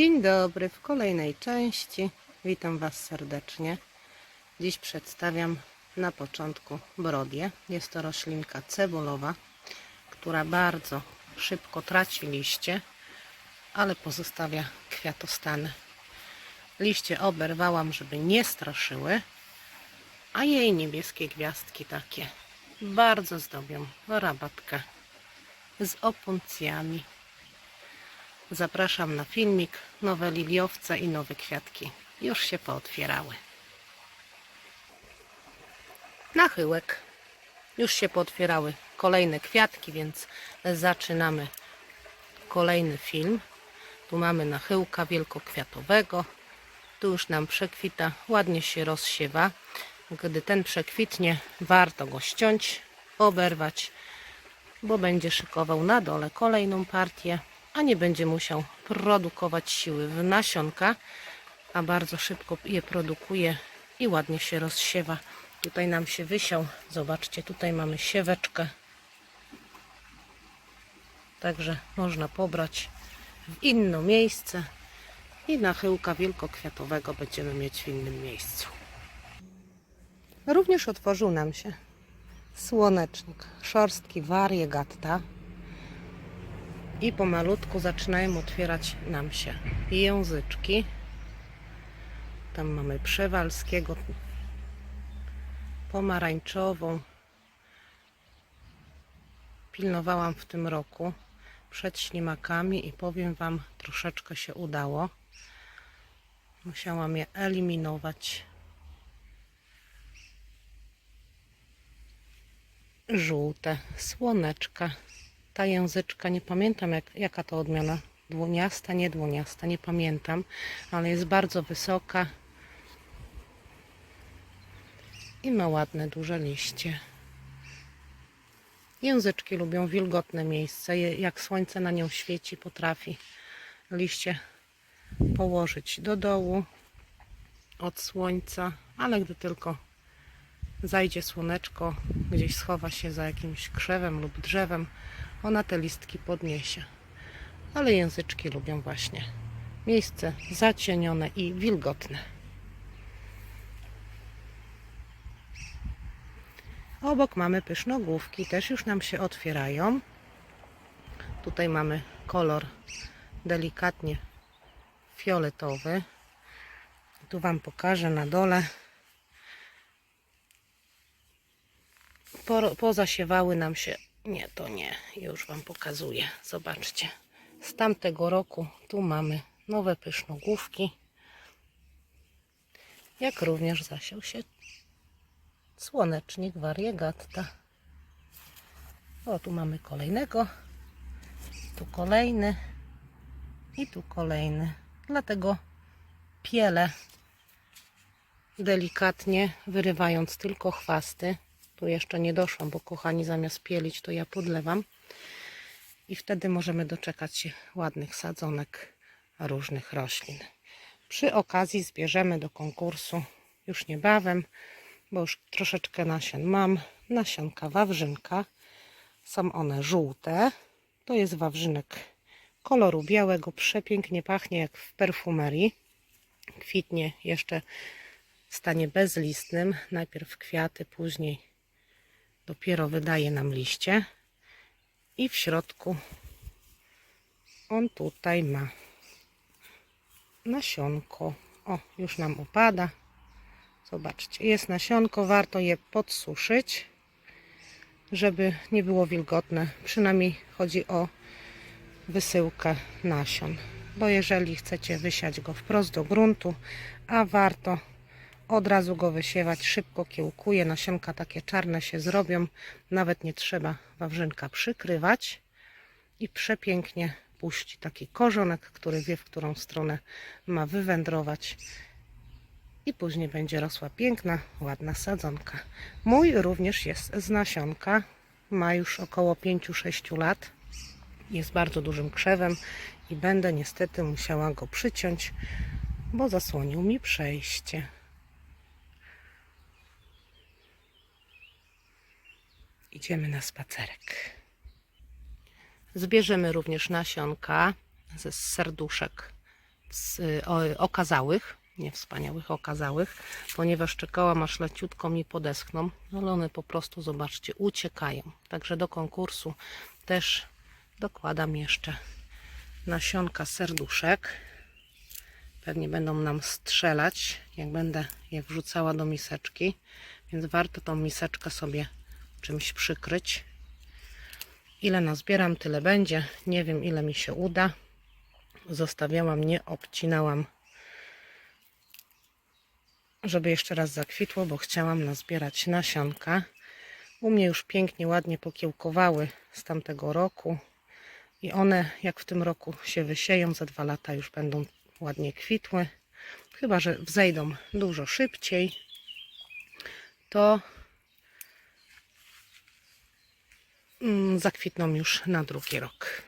Dzień dobry w kolejnej części. Witam Was serdecznie. Dziś przedstawiam na początku brodię. Jest to roślinka cebulowa, która bardzo szybko traci liście, ale pozostawia kwiatostany. Liście oberwałam, żeby nie straszyły, a jej niebieskie gwiazdki takie bardzo zdobią rabatkę z opuncjami. Zapraszam na filmik. Nowe liliowce i nowe kwiatki już się pootwierały. Nachyłek. Już się pootwierały kolejne kwiatki, więc zaczynamy kolejny film. Tu mamy nachyłka wielkokwiatowego. Tu już nam przekwita, ładnie się rozsiewa. Gdy ten przekwitnie, warto go ściąć, oberwać, bo będzie szykował na dole kolejną partię, a nie będzie musiał produkować siły w nasionka, a bardzo szybko je produkuje i ładnie się rozsiewa. Tutaj nam się wysiał. Zobaczcie, tutaj mamy sieweczkę. Także można pobrać w inne miejsce i nachyłka wielkokwiatowego będziemy mieć w innym miejscu. Również otworzył nam się słonecznik szorstki wariegatta i pomalutku zaczynają otwierać nam się języczki. Tam mamy przewalskiego, pomarańczową. Pilnowałam w tym roku przed ślimakami i powiem Wam, troszeczkę się udało. Musiałam je eliminować. Żółte, słoneczka. Ta języczka, nie pamiętam jak, jaka to odmiana. Dłoniasta, nie dłoniasta, nie pamiętam, ale jest bardzo wysoka i ma ładne, duże liście. Języczki lubią wilgotne miejsce. Jak słońce na nią świeci, potrafi liście położyć do dołu od słońca, ale gdy tylko zajdzie słoneczko, gdzieś schowa się za jakimś krzewem lub drzewem, ona te listki podniesie. Ale języczki lubią właśnie miejsce zacienione i wilgotne. Obok mamy pysznogłówki, też już nam się otwierają. Tutaj mamy kolor delikatnie fioletowy. Tu Wam pokażę na dole. Po, pozasiewały nam się. Nie, to nie. Już Wam pokazuję. Zobaczcie. Z tamtego roku tu mamy nowe pysznogłówki. Jak również zasiał się słonecznik wariegatta. O, tu mamy kolejnego. Tu kolejny. I tu kolejny. Dlatego pielę delikatnie, wyrywając tylko chwasty. Tu jeszcze nie doszłam, bo kochani, zamiast pielić, to ja podlewam. I wtedy możemy doczekać się ładnych sadzonek różnych roślin. Przy okazji zbierzemy do konkursu już niebawem, bo już troszeczkę nasion mam. Nasionka wawrzynka. Są one żółte. To jest wawrzynek koloru białego. Przepięknie pachnie jak w perfumerii. Kwitnie jeszcze w stanie bezlistnym. Najpierw kwiaty, później dopiero wydaje nam liście. I w środku on tutaj ma nasionko. O, już nam upada. Zobaczcie, jest nasionko, warto je podsuszyć, żeby nie było wilgotne. Przynajmniej chodzi o wysyłkę nasion. Bo jeżeli chcecie wysiać go wprost do gruntu, a warto od razu go wysiewać, szybko kiełkuje, nasionka takie czarne się zrobią, nawet nie trzeba wawrzynka przykrywać. I przepięknie puści taki korzonek, który wie w którą stronę ma wywędrować. I później będzie rosła piękna, ładna sadzonka. Mój również jest z nasionka, ma już około 5-6 lat, jest bardzo dużym krzewem i będę niestety musiała go przyciąć, bo zasłonił mi przejście. Idziemy na spacerek. Zbierzemy również nasionka ze serduszek z, okazałych, nie wspaniałych, okazałych, ponieważ czekałam aż leciutko mi podeschną, ale one po prostu, zobaczcie, uciekają. Także do konkursu też dokładam jeszcze nasionka serduszek. Pewnie będą nam strzelać, jak będę je wrzucała do miseczki, więc warto tą miseczkę sobie czymś przykryć. Ile nazbieram, tyle będzie. Nie wiem, ile mi się uda. Zostawiałam, nie obcinałam, żeby jeszcze raz zakwitło, bo chciałam nazbierać nasionka. U mnie już pięknie, ładnie pokiełkowały z tamtego roku. I one, jak w tym roku się wysieją, za dwa lata już będą ładnie kwitły. Chyba, że wzejdą dużo szybciej, to zakwitną już na drugi rok.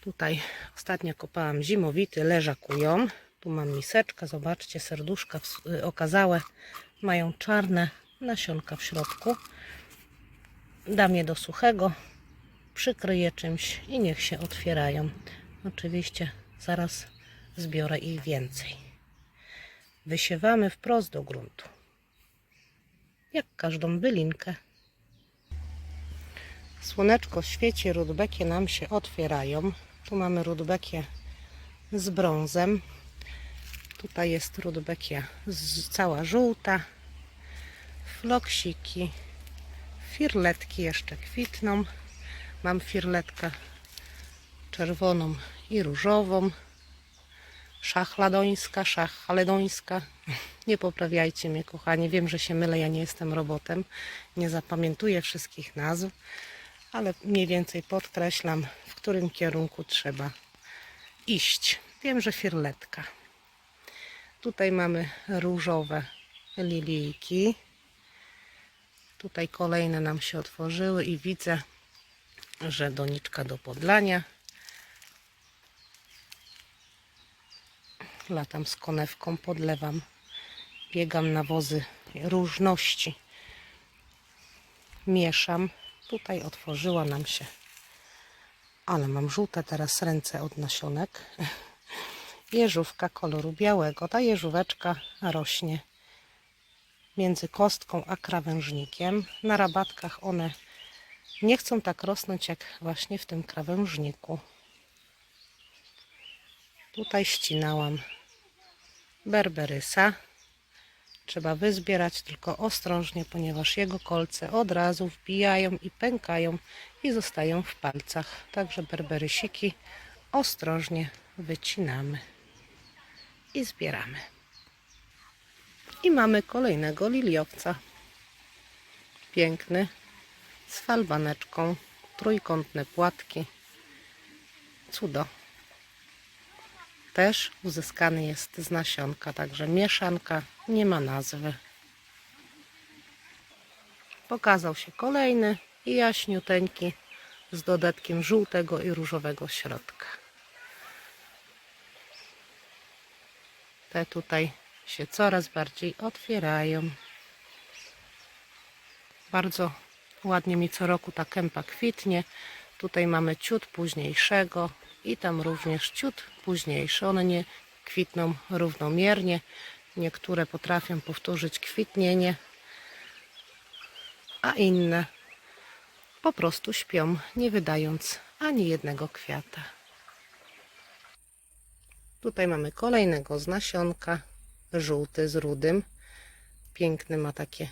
Tutaj ostatnio kopałam zimowity, leżakują. Tu mam miseczkę, zobaczcie, serduszka y, okazałe. Mają czarne nasionka w środku. Dam je do suchego, przykryję czymś i niech się otwierają. Oczywiście zaraz zbiorę ich więcej. Wysiewamy wprost do gruntu. Jak każdą bylinkę. Słoneczko świeci, rudbekie nam się otwierają. Tu mamy rudbekie z brązem. Tutaj jest rudbekia cała żółta. Floksiki. Firletki jeszcze kwitną. Mam firletkę czerwoną i różową. Szachladońska, szachaledońska. Nie poprawiajcie mnie, kochani. Wiem, że się mylę, ja nie jestem robotem. Nie zapamiętuję wszystkich nazw, ale mniej więcej podkreślam, w którym kierunku trzeba iść. Wiem, że firletka. Tutaj mamy różowe lilijki. Tutaj kolejne nam się otworzyły i widzę, że doniczka do podlania. Latam z konewką, podlewam, biegam na wozy różności. Mieszam. Tutaj otworzyła nam się, ale mam żółte teraz ręce od nasionek. Jeżówka koloru białego. Ta jeżóweczka rośnie między kostką a krawężnikiem. Na rabatkach one nie chcą tak rosnąć jak właśnie w tym krawężniku. Tutaj ścinałam berberysa. Trzeba wyzbierać tylko ostrożnie, ponieważ jego kolce od razu wbijają i pękają i zostają w palcach. Także berberysiki ostrożnie wycinamy i zbieramy. I mamy kolejnego liliowca. Piękny, z falbaneczką, trójkątne płatki. Cudo. Też uzyskany jest z nasionka, także mieszanka nie ma nazwy. Pokazał się kolejny i jaśniuteńki z dodatkiem żółtego i różowego środka. Te tutaj się coraz bardziej otwierają. Bardzo ładnie mi co roku ta kępa kwitnie. Tutaj mamy ciut późniejszego i tam również ciut późniejszy. One nie kwitną równomiernie. Niektóre potrafią powtórzyć kwitnienie, a inne po prostu śpią, nie wydając ani jednego kwiata. Tutaj mamy kolejnego z nasionka, żółty z rudym. Piękny ma takie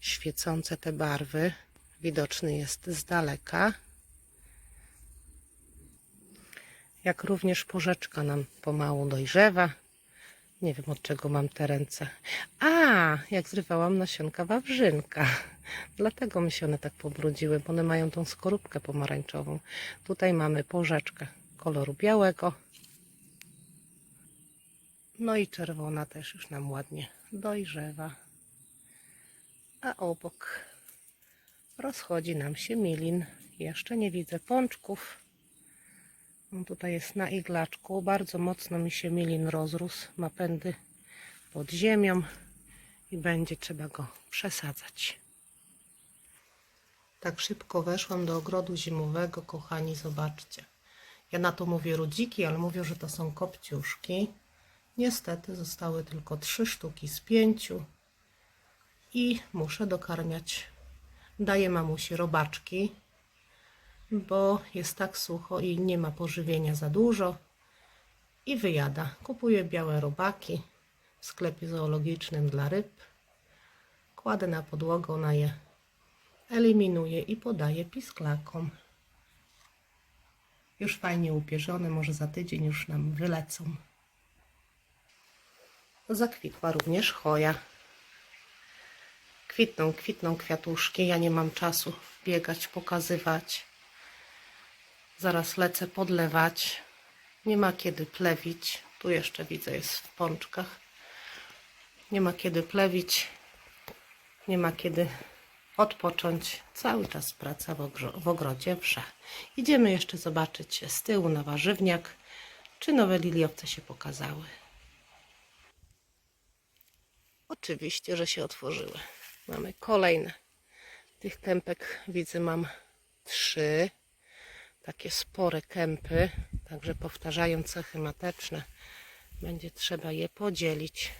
świecące te barwy. Widoczny jest z daleka. Jak również porzeczka nam pomału dojrzewa. Nie wiem od czego mam te ręce. A, jak zrywałam nasionka wawrzynka. Dlatego mi się one tak pobrudziły, bo one mają tą skorupkę pomarańczową. Tutaj mamy porzeczkę koloru białego. No i czerwona też już nam ładnie dojrzewa. A obok rozchodzi nam się milin. Jeszcze nie widzę pączków. On tutaj jest na iglaczku. Bardzo mocno mi się milin rozrósł. Ma pędy pod ziemią i będzie trzeba go przesadzać. Tak szybko weszłam do ogrodu zimowego, kochani, zobaczcie. Ja na to mówię rudziki, ale mówią, że to są kopciuszki. Niestety zostały tylko trzy sztuki z pięciu i muszę dokarmiać. Daję mamusi robaczki, bo jest tak sucho i nie ma pożywienia za dużo i wyjada. Kupuję białe robaki w sklepie zoologicznym dla ryb. Kładę na podłogę, ona je eliminuje i podaje pisklakom. Już fajnie upierzone, może za tydzień już nam wylecą. Zakwitła również choja. Kwitną, kwitną kwiatuszki. Ja nie mam czasu biegać, pokazywać. Zaraz lecę podlewać. Nie ma kiedy plewić. Tu jeszcze widzę jest w pączkach. Nie ma kiedy plewić. Nie ma kiedy odpocząć. Cały czas praca w, ogro- w ogrodzie wrze. Idziemy jeszcze zobaczyć z tyłu na warzywniak, czy nowe liliowce się pokazały. Oczywiście, że się otworzyły. Mamy kolejne. Tych kępek widzę mam trzy. Takie spore kępy, także powtarzają cechy mateczne. Będzie trzeba je podzielić,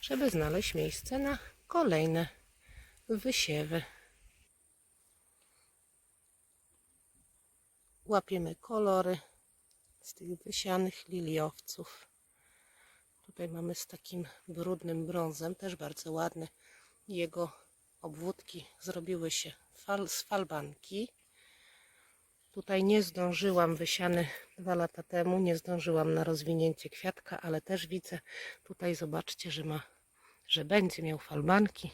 żeby znaleźć miejsce na kolejne wysiewy. Łapiemy kolory z tych wysianych liliowców. Tutaj mamy z takim brudnym brązem, też bardzo ładny. Jego obwódki zrobiły się fal, z falbanki. Tutaj nie zdążyłam, wysiany dwa lata temu, nie zdążyłam na rozwinięcie kwiatka, ale też widzę, tutaj zobaczcie, że ma, że będzie miał falbanki.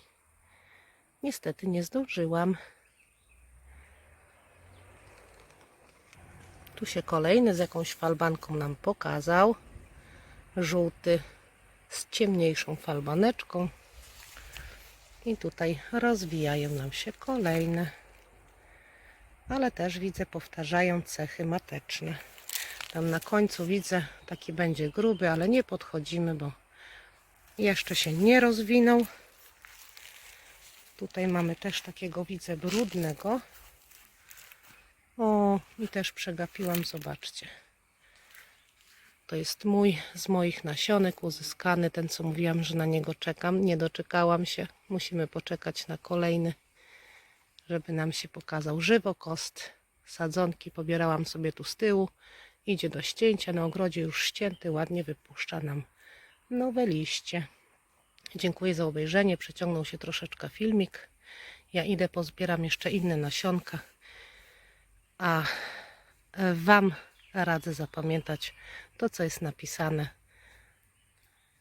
Niestety nie zdążyłam. Tu się kolejny z jakąś falbanką nam pokazał. Żółty z ciemniejszą falbaneczką. I tutaj rozwijają nam się kolejne. Ale też widzę, powtarzają cechy mateczne. Tam na końcu widzę, taki będzie gruby, ale nie podchodzimy, bo jeszcze się nie rozwinął. Tutaj mamy też takiego, widzę, brudnego. O, i też przegapiłam, zobaczcie. To jest mój z moich nasionek uzyskany, ten co mówiłam, że na niego czekam. Nie doczekałam się. Musimy poczekać na kolejny, żeby nam się pokazał żywokost. Sadzonki pobierałam sobie tu z tyłu. Idzie do ścięcia. Na ogrodzie już ścięty, ładnie wypuszcza nam nowe liście. Dziękuję za obejrzenie. Przeciągnął się troszeczkę filmik. Ja idę, pozbieram jeszcze inne nasionka. A e, Wam radzę zapamiętać to, co jest napisane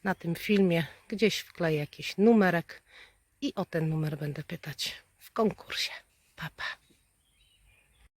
na tym filmie. Gdzieś wkleję jakiś numerek i o ten numer będę pytać Concursa, papá.